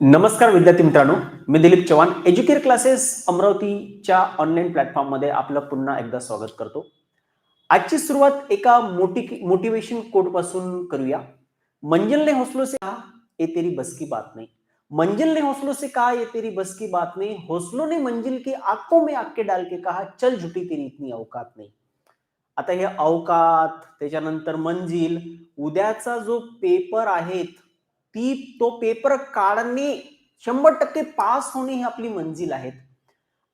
नमस्कार विद्यार्थी मित्रांनो मी दिलीप चव्हाण. एज्युकेअर क्लासेस अमरावतीच्या ऑनलाईन प्लॅटफॉर्ममध्ये आपलं पुन्हा एकदा स्वागत करतो. आजची सुरुवात एका मोटी मोटिवेशन कोटपासून करूया. मंजिल ने हौसलो से कहा ये तेरी बस की बात नहीं? मंजिल ने हौसलों से कहा ये तेरी बस की बात नहीं? हौसलों ने मंजिल की आंखों में आके डाल के कहा चल झुटी तेरी इतनी अवकात नाही. आता हे अवकात त्याच्यानंतर मंजिल उद्याचा जो पेपर आहेत ती तो पेपर काढणे शंभर टक्के पास होणे ही आपली मंजिल आहेत.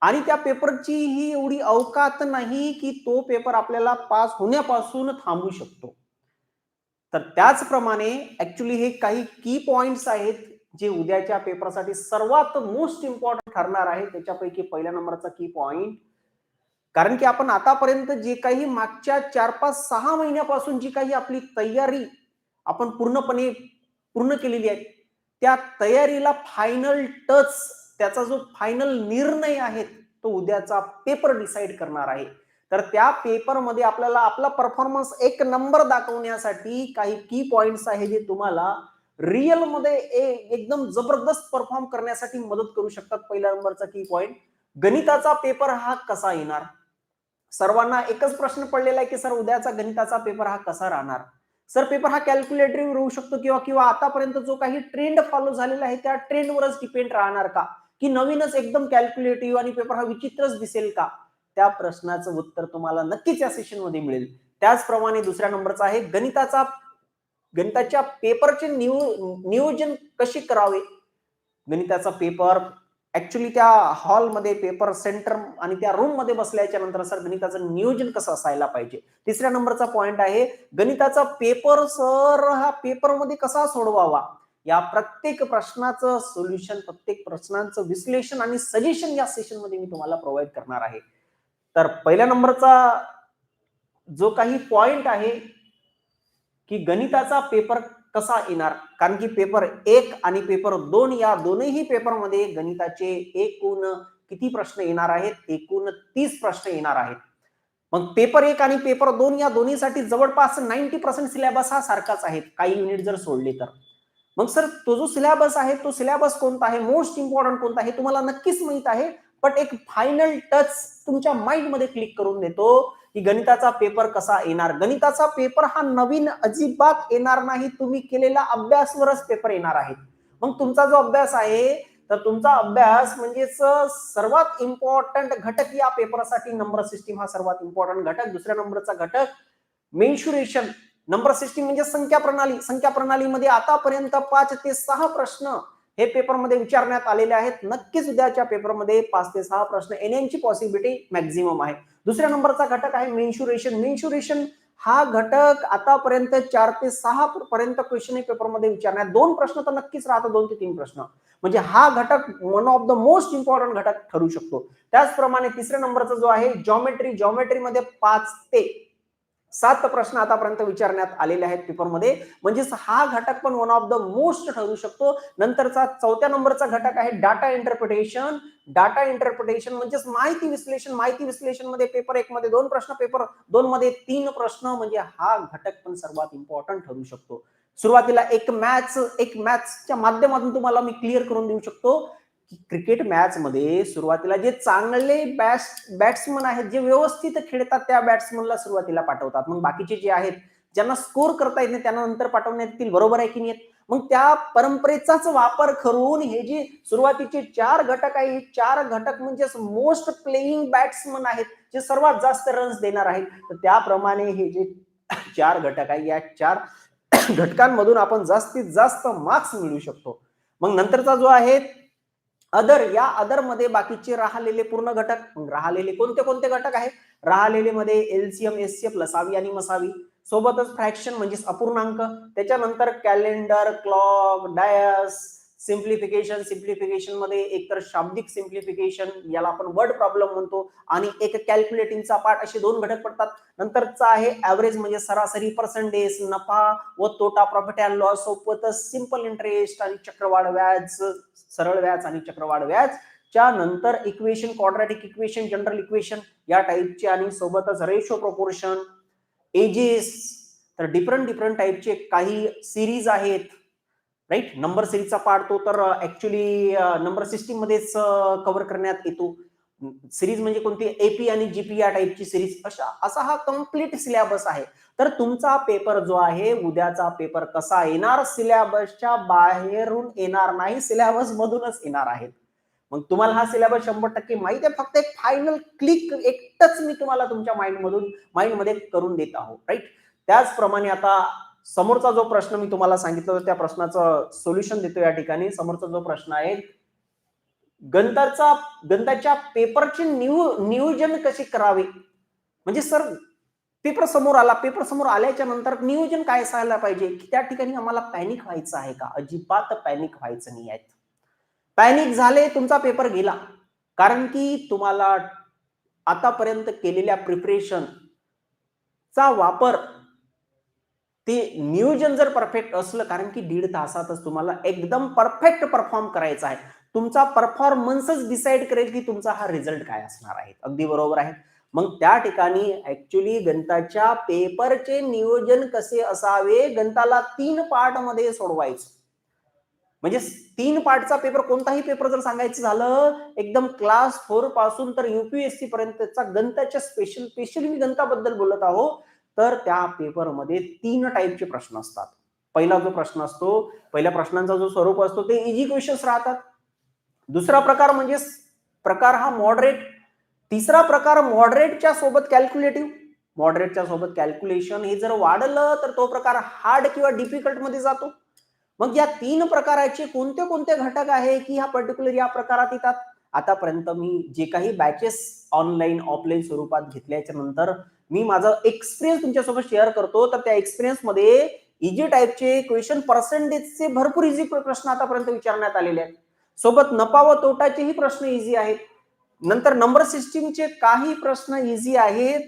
आणि त्या पेपरची ही एवढी अवकात नाही की तो पेपर आपल्याला पास होण्यापासून थांबू शकतो. तर त्याचप्रमाणे ऍक्च्युली हे काही की पॉइंट्स आहेत जे उद्याच्या पेपरसाठी सर्वात मोस्ट इम्पॉर्टंट ठरणार आहे. त्याच्यापैकी पहिल्या नंबरचा की पॉइंट कारण की आपण आतापर्यंत जे काही मागच्या चार पाच सहा महिन्यापासून जी काही आपली तयारी आपण पूर्णपणे पूर्ण केलेली आहे त्या तयारीला फायनल टच त्याचा जो फायनल निर्णय आहे तो उद्याचा पेपर डिसाईड करणार आहे. तर त्या पेपरमध्ये आपल्याला आपला परफॉर्मन्स एक नंबर दाखवण्यासाठी काही की पॉइंट्स आहे जे तुम्हाला रिअलमध्ये ए- एकदम जबरदस्त परफॉर्म करण्यासाठी मदत करू शकतात. पहिल्या नंबरचा की पॉइंट गणिताचा पेपर हा कसा येणार? सर्वांना एकच प्रश्न पडलेला आहे की सर उद्याचा गणिताचा पेपर हा कसा राहणार? सर पेपर हा कॅल्क्युलेटरी राहू शकतो किंवा किंवा आतापर्यंत जो काही ट्रेंड फॉलो झालेला आहे त्या ट्रेंडवरच डिपेंड राहणार का? की नवीनच एकदम कॅल्क्युलेटिव्ह आणि पेपर हा विचित्रच दिसेल का? त्या प्रश्नाचं उत्तर तुम्हाला नक्कीच या सेशनमध्ये मिळेल. त्याचप्रमाणे दुसऱ्या नंबरचा आहे गणिताचा गणिताच्या पेपरचे नियोजन कसे करावे? गणिताचा पेपर ऍक्च्युली त्या हॉलमध्ये पेपर सेंटर आणि त्या रूममध्ये बसल्याच्या नंतर सर गणिताचं नियोजन कसं असायला पाहिजे? तिसऱ्या नंबरचा पॉइंट आहे गणिताचा पेपर सर हा पेपरमध्ये कसा सोडवावा? या प्रत्येक प्रश्नाचं सोल्युशन प्रत्येक प्रश्नांचं विश्लेषण आणि सजेशन या सेशनमध्ये मी तुम्हाला प्रोव्हाइड करणार आहे. तर पहिल्या नंबरचा जो काही पॉइंट आहे की गणिताचा पेपर कसा येणार? कारण की पेपर एक आणि पेपर दोन या दोनही पेपरमध्ये गणिताचे एकूण किती प्रश्न येणार आहेत? एकूण तीस प्रश्न येणार आहेत. मग पेपर एक आणि पेपर दोन या दोन्हीसाठी जवळपास नाईन्टी पर्सेंट सिलेबस हा सारखाच आहे. काही युनिट जर सोडले तर. मग सर तो जो सिलेबस आहे तो सिलेबस कोणता आहे? मोस्ट इम्पॉर्टंट कोणता आहे? तुम्हाला नक्कीच माहीत आहे. पण एक फायनल टच तुमच्या माइंडमध्ये क्लिक करून देतो. की गणिताचा पेपर कसा येणार? गणिताचा पेपर हा नवीन अजिबात येणार नाही. तुम्ही केलेला अभ्यासवरच पेपर येणार आहे मग तुमचा जो अभ्यास आहे तर तुमचा अभ्यास म्हणजेच सर्वात इम्पॉर्टंट घटक या पेपरसाठी नंबर सिस्टीम हा सर्वात इम्पॉर्टंट घटक. दुसऱ्या नंबरचा घटक मेन्शुरेशन नंबर सिस्टीम म्हणजे संख्या प्रणाली. संख्या प्रणालीमध्ये आतापर्यंत पाच ते सहा प्रश्न हे पेपरमध्ये विचारण्यात आलेले आहेत. नक्कीच उद्याच्या पेपरमध्ये पाच ते सहा प्रश्न एनएनची पॉसिबिलिटी मॅक्झिमम आहे. दुसऱ्या नंबरचा घटक आहे मेन्शुरेशन मेन्शुरेशन हा घटक आतापर्यंत चार ते सहा पर्यंत क्वेश्चन पेपरमध्ये विचारण्यात दोन प्रश्न तर नक्कीच राहतात दोन ते तीन प्रश्न. म्हणजे हा घटक one of the most important घटक ठरू शकतो. त्याचप्रमाणे तिसऱ्या नंबरचा जो आहे जॉमेट्री जॉमेट्रीमध्ये पाच ते सात प्रश्न आतापर्यंत विचारण्यात आलेले आहेत पेपरमध्ये म्हणजेच हा घटक पण वन ऑफ द मोस्ट ठरू शकतो. नंतरचा चौथ्या नंबरचा घटक आहे डाटा इंटरप्रिटेशन डाटा इंटरप्रिटेशन म्हणजेच माहिती विश्लेषण. माहिती विश्लेषणमध्ये पेपर एक मध्ये दोन प्रश्न पेपर दोन मध्ये तीन प्रश्न. म्हणजे हा घटक पण सर्वात इम्पॉर्टंट ठरू शकतो. सुरुवातीला एक मॅच एक मॅचच्या माध्यमातून तुम्हाला मी क्लिअर करून देऊ शकतो. की क्रिकेट मॅच मध्ये सुरुवातीला जे चांगले बॅट्स बॅट्समन आहेत जे व्यवस्थित खेळतात त्या बॅट्समनला सुरुवातीला पाठवतात. मग बाकीचे जे आहेत ज्यांना स्कोर करता येत नाही त्यांना नंतर पाठवण्यात येतील बरोबर आहे की नाही? मग त्या परंपरेचाच वापर करून हे जे सुरुवातीचे चार घटक आहे हे चार घटक म्हणजे मोस्ट प्लेईंग बॅट्समन आहेत जे सर्वात जास्त रन्स देणार आहेत. तर त्याप्रमाणे हे जे चार घटक आहे या चार घटकांमधून आपण जास्तीत जास्त मार्क्स मिळवू शकतो. मग नंतरचा जो आहे अदर या अदरमध्ये बाकीचे राहिलेले पूर्ण घटक राहिलेले कोणते कोणते घटक आहेत? राहिलेले मध्ये एलसीएम एससीएफ लसावी आणि मसावी. सोबतच फ्रॅक्शन म्हणजे अपूर्णांक. त्याच्यानंतर कॅलेंडर क्लॉक डायस सिम्प्लिफिकेशन सिम्प्लिफिकेशनमध्ये एकतर शाब्दिक सिम्प्लिफिकेशन याला आपण वर्ड प्रॉब्लेम म्हणतो आणि एक कॅल्क्युलेटिंगचा पार्ट असे दोन घटक पडतात. नंतरचा आहे ऍव्हरेज म्हणजे सरासरी पर्सेंटेज नफा व तोटा प्रॉफिट अँड लॉस सोबतच सिंपल इंटरेस्ट आणि चक्रवाढ व्याज. सरळ व्याज आणि चक्रवाढ व्याज. च्या नंतर equation quadratic equation general equation या टाईपचे आणि सोबतच रेशो प्रोपोर्शन एजेस तर डिफरंट डिफरंट टाईपचे काही सिरीज आहेत. राईट नंबर सिरीजचा पार्ट तो तर ऍक्च्युली नंबर सिस्टीम मध्येच uh, कव्हर करण्यात येतो. सिरीज म्हणजे कोणती? एपी आणि जीपी या टाईपची सिरीज. अशा असा हा कंप्लीट सिलेबस आहे. तर तुमचा पेपर जो आहे उद्याचा पेपर कसा येणार? सिलेबसच्या बाहेरून येणार नाही. सिलेबस मधूनच येणार आहेत. मग तुम्हाला हा सिलेबस शंभर टक्के माहिती आहे. फक्त एक फायनल क्लिक एकटच मी तुम्हाला तुमच्या माइंडमधून माइंडमध्ये करून देत आहोत राईट त्याचप्रमाणे आता समोरचा जो प्रश्न मी तुम्हाला सांगितला त्या प्रश्नाचं सोल्युशन देतो या ठिकाणी. समोरचा जो प्रश्न आहे गणिताचा गणिताच्या पेपरचे नियो नियोजन कसे करावे? म्हणजे सर पेपर समोर आला पेपर समोर आल्याच्यानंतर नियोजन काय असायला पाहिजे? की त्या ठिकाणी आम्हाला पॅनिक व्हायचं आहे का? अजिबात पॅनिक व्हायचं नाही आहे पॅनिक झाले तुमचा पेपर गेला. कारण की तुम्हाला आतापर्यंत केलेल्या प्रिपरेशन चा वापर ते नियोजन जर परफेक्ट असलं कारण की दीड तासातच तुम्हाला एकदम परफेक्ट परफॉर्म करायचा आहे. तुमचा परफॉर्मन्सच डिसाईड करेल की तुमचा हा रिझल्ट काय असणार आहे. अगदी बरोबर आहे. मग त्या ठिकाणी ऍक्च्युली गणिताच्या पेपरचे नियोजन कसे असावे गणिताला तीन पार्टमध्ये सोडवायचं. म्हणजे तीन पार्टचा पेपर कोणताही पेपर जर सांगायचं झालं एकदम क्लास फोरपासून तर युपीएससी पर्यंतचा गणिताच्या स्पेशल स्पेशली मी गणिताबद्दल बोलत आहो तर त्या पेपरमध्ये तीन टाईपचे प्रश्न असतात. पहिला जो प्रश्न असतो पहिल्या प्रश्नांचा जो स्वरूप असतो ते इजी क्वेश्चन्स राहतात. दुसरा प्रकार म्हणजे प्रकार हा मॉडरेट तिसरा प्रकार मॉडरेटच्या सोबत कॅल्क्युलेटिव्ह मॉडरेटच्या सोबत कॅल्क्युलेशन हे जर वाढलं तर तो प्रकार हार्ड किंवा डिफिकल्टमध्ये जातो. मग या तीन प्रकाराचे कोणते कोणते घटक आहे की ह्या पर्टिक्युलर या प्रकारात येतात? आतापर्यंत मी जे काही बॅचेस ऑनलाईन ऑफलाईन स्वरूपात घेतल्याच्या नंतर मी माझा एक्सपिरियन्स तुमच्यासोबत शेअर करतो. तर त्या एक्सपिरियन्समध्ये इजी टाईपचे क्वेश्चन पर्सेंटेजचे भरपूर इझी प्रश्न आतापर्यंत विचारण्यात आलेले आहेत. सोबत नफा व तोटाचेही प्रश्न इझी आहेत. नंतर नंबर सिस्टीमचे काही प्रश्न इझी आहेत.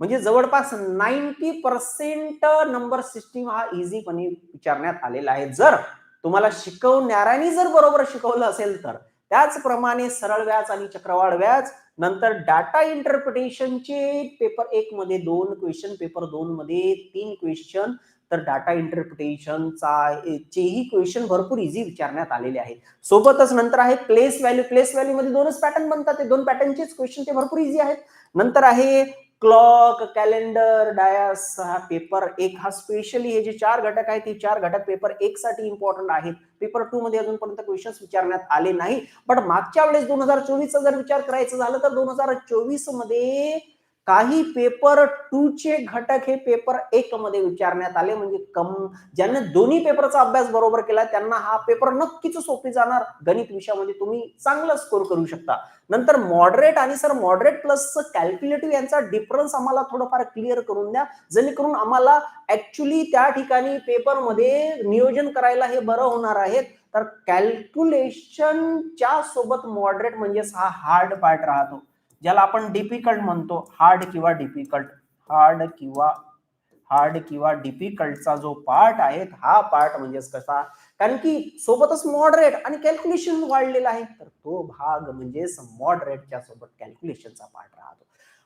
म्हणजे जवळपास नाईन्टी पर्सेंट नंबर सिस्टीम हा इझीपणे विचारण्यात आलेला आहे. जर तुम्हाला शिकवणाऱ्याने जर बरोबर शिकवलं असेल तर त्याचप्रमाणे सरळ व्याज आणि चक्रवाढ व्याज नंतर डाटा इंटरप्रिटेशनचे पेपर एक मध्ये दोन क्वेश्चन पेपर दोन मध्ये तीन क्वेश्चन तर डाटा इंटरप्रिटेशनचा चेही क्वेश्चन भरपूर इझी विचारण्यात आलेले आहेत. सोबतच नंतर आहे प्लेस व्हॅल्यू प्लेस व्हॅल्यू मध्ये दोनच पॅटर्न बनतात. ते दोन पॅटर्नचेच क्वेश्चन ते भरपूर इझी आहेत. नंतर आहे क्लॉक कॅलेंडर डायस हा पेपर एक हा स्पेशली हे जे चार घटक आहेत ते चार घटक पेपर एक साठी इम्पॉर्टंट आहेत. पेपर टू मध्ये अजूनपर्यंत क्वेश्चन्स विचारण्यात आले नाही पण मागच्या वेळेस दोन हजार चोवीसचा जर विचार करायचा झालं तर दोन हजार चोवीसमध्ये काही पेपर टू चे घटक हे पेपर एक मध्ये विचारण्यात आले. म्हणजे कम ज्यांनी दोन्ही पेपरचा अभ्यास बरोबर केला त्यांना हा पेपर नक्कीच सोपी जाणार. गणित विषयामध्ये म्हणजे तुम्ही चांगला स्कोर करू शकता. नंतर मॉडरेट आणि सर मॉडरेट प्लस कॅल्क्युलेटिव्ह यांचा डिफरन्स आम्हाला थोडंफार क्लिअर करून द्या. जेणेकरून आम्हाला ऍक्च्युली त्या ठिकाणी पेपरमध्ये नियोजन करायला हे बरं होणार आहे. तर कॅल्क्युलेशनच्या सोबत मॉडरेट म्हणजेच हा हार्ड पार्ट राहतो. ज्याला आपण डिफिकल्ट म्हणतो हार्ड किंवा डिफिकल्ट हार्ड किंवा हार्ड किंवा डिफिकल्टचा जो पार्ट आहे हा पार्ट म्हणजेच कसा? कारण की सोबतच मॉडरेट आणि कॅल्क्युलेशन वाढलेला आहे. तर तो भाग म्हणजेच मॉडरेटच्या सोबत कॅल्क्युलेशनचा पार्ट राहतो.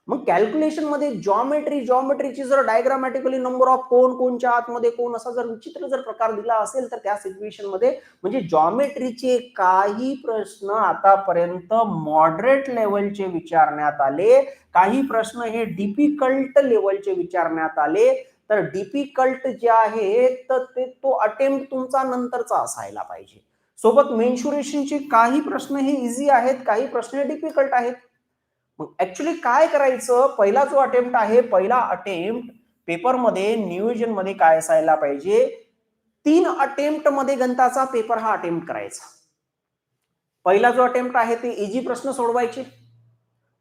मग कॅल्क्युलेशनमध्ये जॉमेट्री जॉमेट्रीची जर डायग्रामॅटिकली नंबर ऑफ कोण कोणच्या आतमध्ये कोण असा जर विचित्र जर प्रकार दिला असेल तर त्या सिच्युएशनमध्ये म्हणजे जॉमेट्रीचे काही प्रश्न आतापर्यंत मॉडरेट लेवलचे विचारण्यात आले. काही प्रश्न हे डिफिकल्ट लेवलचे विचारण्यात आले. तर डिफिकल्ट जे आहे तर ते तो अटेम्प्ट तुमचा नंतरचा असायला पाहिजे. सोबत मेन्शुरेशनचे काही प्रश्न हे इझी आहेत काही प्रश्न डिफिकल्ट आहेत. मग ऍक्च्युली काय करायचं? पहिला जो अटेम्प्ट आहे पहिला अटेम्प्ट पेपरमध्ये नियोजनमध्ये काय असायला पाहिजे? तीन अटेम्प्टमध्ये गणिताचा पेपर हा अटेम्प्ट करायचा. पहिला जो अटेम्प्ट आहे ते इजी प्रश्न सोडवायचे.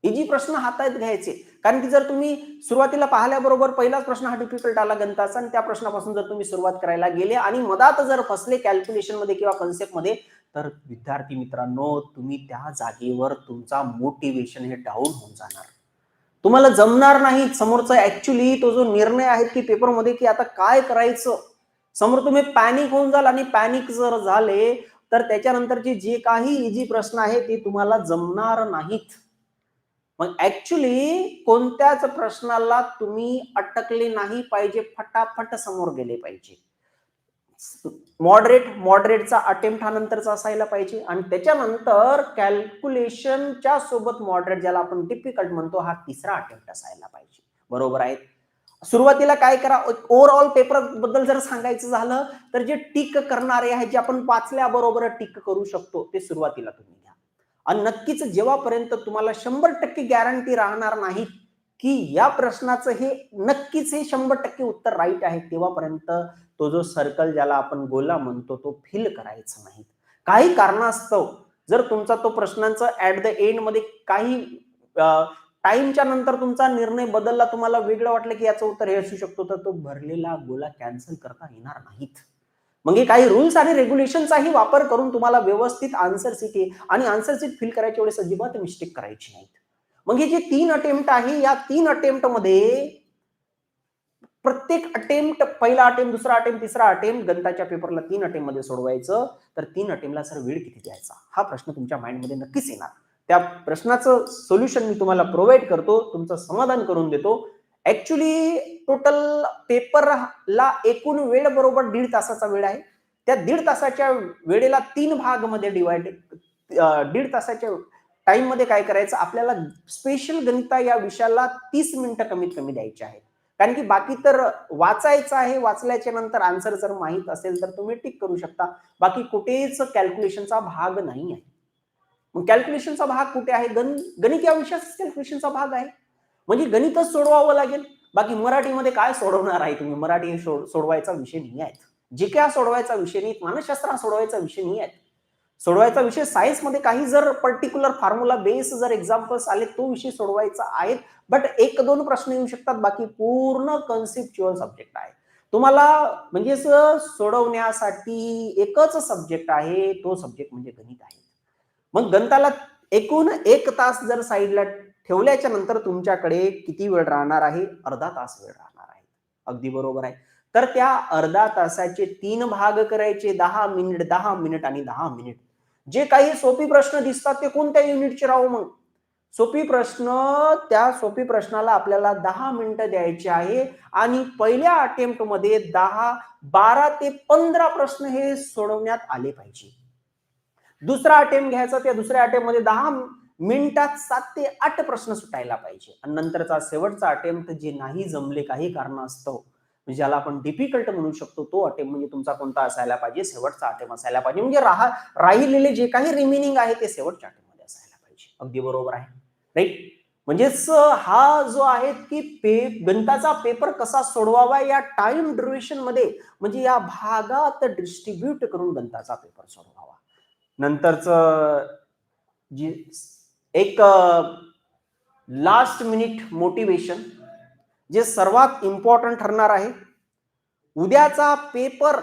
इजी प्रश्न हातात घ्यायचे. कारण की जर तुम्ही सुरुवातीला पाहिल्याबरोबर पहिलाच प्रश्न हा डिफिकल्ट आला गणिताचा आणि त्या प्रश्नापासून जर तुम्ही सुरुवात करायला गेले आणि मधात जर फसले कॅल्क्युलेशनमध्ये किंवा कन्सेप्टमध्ये तर विद्यार्थी मित्रांनो तुम्ही त्या जागेवर तुमचा मोटिवेशन हे डाऊन होऊन जाणार. तुम्हाला जमणार नाही. समोरचा ऍक्च्युली तो जो निर्णय आहे की पेपरमध्ये की आता काय करायचं? समोर तुम्ही पॅनिक होऊन जाल आणि पॅनिक जर झाले तर त्याच्यानंतरचे जे काही इजी प्रश्न आहे ते तुम्हाला जमणार नाहीत. मग ऍक्च्युली कोणत्याच प्रश्नाला तुम्ही अटकले नाही पाहिजे फटाफट समोर गेले पाहिजे. मॉडरेट मॉडरेटचा अटेम्प्ट हा नंतरचा असायला पाहिजे. आणि त्याच्यानंतर कॅल्क्युलेशनच्या सोबत मॉडरेट ज्याला आपण डिफिकल्ट म्हणतो हा तिसरा अटेम्प्ट असायला पाहिजे. बरोबर आहे? सुरुवातीला काय करा? ओव्हरऑल पेपरबद्दल जर सांगायचं झालं तर जे टिक करणारे आहे जे आपण वाचल्याबरोबर टिक करू शकतो ते सुरुवातीला तुम्ही घ्या. आणि नक्कीच जेव्हापर्यंत तुम्हाला शंभर टक्के गॅरंटी राहणार नाही की या प्रश्नाचं हे नक्कीच हे शंभर टक्के उत्तर राईट आहे. तेव्हापर्यंत तो जो सर्कल ज्याला आपण गोला म्हणतो तो फिल करायचा नाही. काही कारणास्तव जर तुमचा तो प्रश्नांचा ऍट द एंडमध्ये काही टाइमच्या नंतर तुमचा निर्णय बदलला तुम्हाला वेगळं वाटलं की याचं उत्तर हे असू शकतो तर तो भरलेला गोला कॅन्सल करता येणार नाहीत. मग हे काही रूल्स आणि रेग्युलेशनचाही वापर करून तुम्हाला व्यवस्थित आन्सर सीट आणि आन्सर सीट फिल करायच्या वेळेस अजिबात मिस्टेक करायची नाहीत. मग हे जे तीन अटेम्प्ट आहे या तीन अटेम्प्टमध्ये प्रत्येक अटेम्प्ट पहिला अटेम्प्ट दुसरा अटेम्प्ट तिसरा अटेम्प्ट गणिताच्या पेपरला तीन अटेम्प्टमध्ये सोडवायचं. तर तीन अटेम्प्टला सर वेळ किती द्यायचा? हा प्रश्न तुमच्या माइंडमध्ये नक्कीच येणार. त्या प्रश्नाचं सोल्युशन मी तुम्हाला प्रोव्हाइड करतो तुमचं समाधान करून देतो. ऍक्च्युली टोटल पेपरला एकूण वेळ बरोबर दीड तासाचा वेळ आहे. त्या दीड तासाच्या वेळेला तीन भागमध्ये डिवाइड दीड तासाच्या टाइममध्ये काय करायचं? आपल्याला स्पेशल गणिता या विषयाला तीस मिनिटं कमीत कमी द्यायची आहेत. कारण की बाकी तर वाचायचं आहे वाचल्याच्या नंतर आन्सर जर माहीत असेल तर तुम्ही टिक करू शकता. बाकी कुठेच कॅल्क्युलेशनचा भाग नाही आहे. मग कॅल्क्युलेशनचा भाग कुठे आहे? गण गणित या विषयाचा कॅल्क्युलेशनचा भाग आहे. म्हणजे गणितच सोडवावं लागेल. बाकी मराठीमध्ये काय सोडवणार आहे तुम्ही? मराठी सोडवायचा विषय नाही आहेत. जे काय सोडवायचा विषय नाही मानसशास्त्र सोडवायचा विषय नाही आहेत. सोडवायचा विषय सायन्समध्ये काही जर पर्टिक्युलर फॉर्म्युला बेस जर एक्झाम्पल्स आले तो विषय सोडवायचा आहे बट एक दोन प्रश्न येऊ शकतात. बाकी पूर्ण कन्सेप्च्युअल सब्जेक्ट आहे. तुम्हाला म्हणजे सोडवण्यासाठी एकच सब्जेक्ट आहे तो सब्जेक्ट म्हणजे गणित आहे. मग गणिताला एकूण एक तास जर साईडला ठेवल्याच्या नंतर तुमच्याकडे किती वेळ राहणार आहे? अर्धा तास वेळ राहणार आहे. अगदी बरोबर आहे. तर त्या अर्धा तासाचे तीन भाग करायचे. दहा मिनिट दहा मिनिट आणि दहा मिनिट. जे काही सोपी प्रश्न दिसतात ते कोणत्या युनिटचे राहू मग? सोपी प्रश्न त्या सोपी प्रश्नाला आपल्याला दहा मिनिटं द्यायचे आहे आणि पहिल्या अटेम्प्टमध्ये दहा बारा ते पंधरा प्रश्न हे सोडवण्यात आले पाहिजे. दुसरा अटेम्प्ट घ्यायचा त्या दुसऱ्या अटेम्प्टमध्ये दहा मिनिटात सात ते आठ प्रश्न सुटायला पाहिजे. आणि नंतरचा शेवटचा अटेम्प्ट जे नाही जमले काही कारणास्तव ज्याला आपण डिफिकल्ट म्हणू शकतो तो अटेम्प्ट म्हणजे तुमचा कोणता असायला पाहिजे शेवटचा अटेम्प्ट असायला पाहिजे. म्हणजे राहा राहिलेले जे काही रिमेनिंग आहे ते शेवटच्या अटेम्प्टमध्ये असायला पाहिजे. अगदी बरोबर आहे. राईट म्हणजेच हा जो आहे की पे गणिताचा पेपर कसा सोडवावा या टाइम ड्युरेशनमध्ये म्हणजे या भागात डिस्ट्रीब्यूट करून गणिताचा पेपर सोडवावा. नंतरच जी एक लास्ट मिनिट मोटिवेशन जे सर्वात इम्पॉर्टंट ठरणार आहे उद्याचा पेपर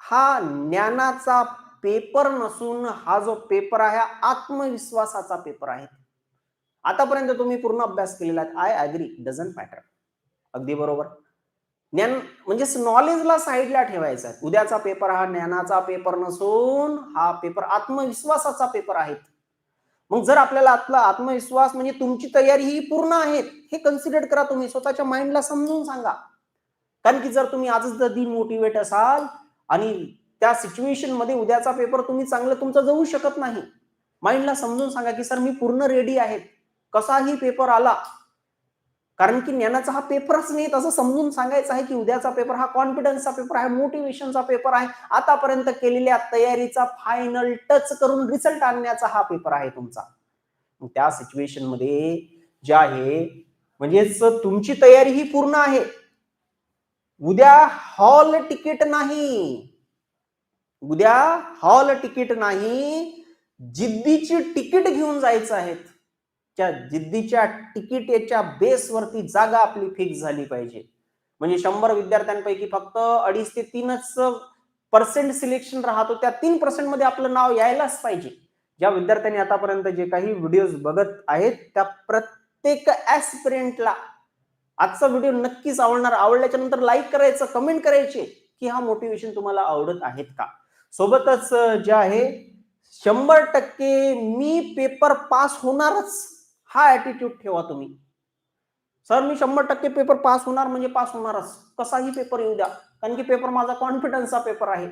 हा ज्ञानाचा पेपर नसून हा जो पेपर आहे आत्मविश्वासाचा पेपर आहे. आतापर्यंत तुम्ही पूर्ण अभ्यास केलेला आहे. आय अग्री डझंट मॅटर अगदी बरोबर. ज्ञान म्हणजे नॉलेजला साईडला ठेवायचा आहे. उद्याचा पेपर हा ज्ञानाचा पेपर नसून हा पेपर आत्मविश्वासाचा पेपर आहे. मग जर आपल्याला आपला आत्मविश्वास म्हणजे तुमची तयारी ही पूर्ण आहे हे कन्सिडर करा तुम्ही. स्वतःच्या माइंडला समजून सांगा. कारण की जर तुम्ही आजच जर डिमोटिवेट असाल आणि त्या सिच्युएशनमध्ये उद्याचा पेपर तुम्ही चांगलं तुमचं जाऊ शकत नाही. माइंडला समजून सांगा की सर मी पूर्ण रेडी आहे. कसाही पेपर आला कारण की ज्ञानाचा हा पेपरच नाही असं समजून सांगायचं आहे की उद्याचा पेपर हा कॉन्फिडन्सचा पेपर आहे मोटिवेशनचा पेपर आहे. आतापर्यंत केलेल्या तयारीचा फायनल टच करून रिझल्ट आणण्याचा हा पेपर आहे तुमचा. त्या सिच्युएशनमध्ये जे आहे म्हणजेच तुमची तयारी ही पूर्ण आहे. उद्या हॉल तिकीट नाही. उद्या हॉल तिकीट नाही. जिद्दीची तिकीट घेऊन जायचं आहेत त्या जिद्दीच्या तिकीटेच्या बेसवरती जागा आपली फिक्स झाली पाहिजे. म्हणजे शंभर विद्यार्थ्यांपैकी फक्त अडीच ते तीनच पर्सेंट सिलेक्शन राहतो त्या तीन पर्सेंटमध्ये आपलं नाव यायलाच पाहिजे. ज्या विद्यार्थ्यांनी आतापर्यंत जे काही व्हिडिओज बघत आहेत त्या प्रत्येक ऍस्पिरंटला आजचा व्हिडिओ नक्कीच आवडणार. आवडल्याच्या नंतर लाईक करायचं कमेंट करायचे की हा मोटिवेशन तुम्हाला आवडत आहेत का? सोबतच जे आहे शंभर टक्के मी पेपर पास होणारच. हा ॲटिट्यूड ठेवा तुम्ही. सर मी शंभर टक्के पेपर पास होणार म्हणजे पास होणारच. कसाही पेपर येऊ द्या. कारण की पेपर माझा कॉन्फिडन्सचा पेपर आहे.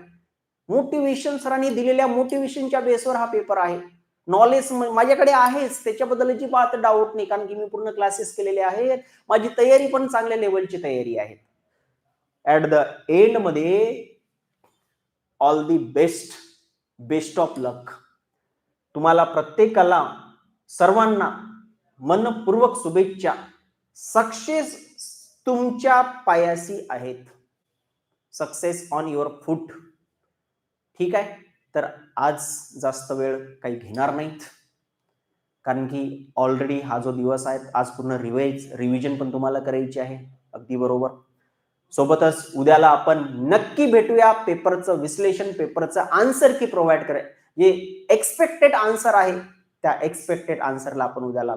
मोटिवेशन सरांनी दिलेल्या मोटिवेशनच्या बेसवर हा पेपर आहे. नॉलेज माझ्याकडे आहेच. त्याच्याबद्दल अजिबात डाऊट नाही. कारण की मी पूर्ण क्लासेस केलेले आहेत. माझी तयारी पण चांगल्या लेवलची तयारी आहे. At the एंडमध्ये all the best best of luck तुम्हाला प्रत्येकाला सर्वांना मनपूर्वक शुभेच्छा. सक्सेस तुमच्या पायाशी आहेत. सक्सेस ऑन युअर फूट ठीक आहे? तर आज जास्त वेळ काही घेणार नाहीत. कारण की ऑलरेडी हा जो दिवस आहे आज पूर्ण रिवाइज रिव्हिजन पण तुम्हाला करायची आहे. अगदी बरोबर. सोबतच उद्याला आपण नक्की भेटूया पेपरचं विश्लेषण पेपरचं आन्सर की प्रोव्हाइड करे जे एक्सपेक्टेड आन्सर आहे. त्या एक्सपेक्टेड आंसर आपण उद्याला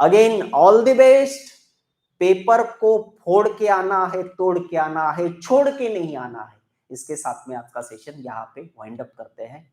again all the best paper को फोड़ के आना है, तोड़ के आना है, छोड़ के नहीं आना है. इसके साथ में आपका सेशन यहाँ पे वाइंड अप करते हैं.